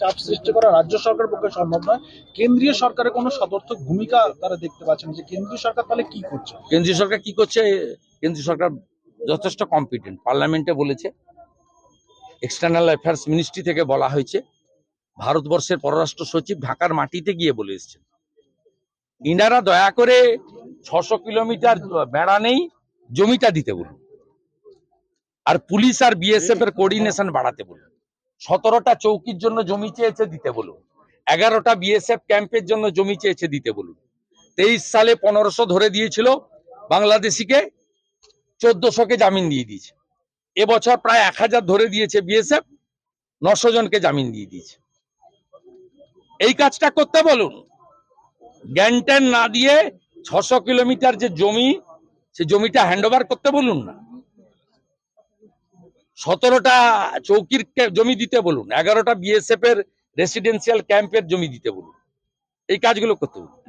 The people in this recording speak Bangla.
চাপ সৃষ্টি করা রাজ্য সরকারের পক্ষে সম্ভব নয়। কেন্দ্রীয় সরকারের কোনো সদর্থক ভূমিকা তারা দেখতে পাচ্ছেন যে কেন্দ্রীয় সরকার তাহলে কি করছে? কেন্দ্রীয় সরকার কি করছে? কেন্দ্রীয় সরকার যথেষ্ট কম্পিটেন্ট পার্লামেন্টে বলেছে এক্সটার্নাল অ্যাফেয়ার্স মিনিস্ট্রি থেকে বলা হয়েছে, ভারতবর্ষের পররাষ্ট্র সচিব ঢাকার মাটিতে গিয়ে বলে এসেছেন। ইনারা দয়া করে ছশো কিলোমিটার বেড়া নেই, জমিটা দিতে বলুন। আর পুলিশ আর বিএসএফ এর কোঅর্ডিনেশন বাড়াতে বলুন। সতেরোটা চৌকির জন্য জমি চেয়েছে, দিতে বলুন। এগারোটা বিএসএফ ক্যাম্পের জন্য জমি চেয়েছে, দিতে বলুন। তেইশ সালে পনেরোশো ধরে দিয়েছিল বাংলাদেশিকে, চোদ্দশোকে জামিন দিয়ে দিয়েছে। এবছর প্রায় এক হাজার ধরে দিয়েছে বিএসএফ নশো জনকে জামিন দিয়ে দিয়েছে। এই কাজটা করতে বলুন। জ্ঞানট্যান না দিয়ে ছশো কিলোমিটার যে জমি, সে জমিটা হ্যান্ডওভার করতে বলুন না। সতেরোটা চৌকির জমি দিতে বলুন, এগারোটা বিএসএফ এর রেসিডেন্সিয়াল ক্যাম্পের জমি দিতে বলুন। এই কাজগুলো করতে বলুন।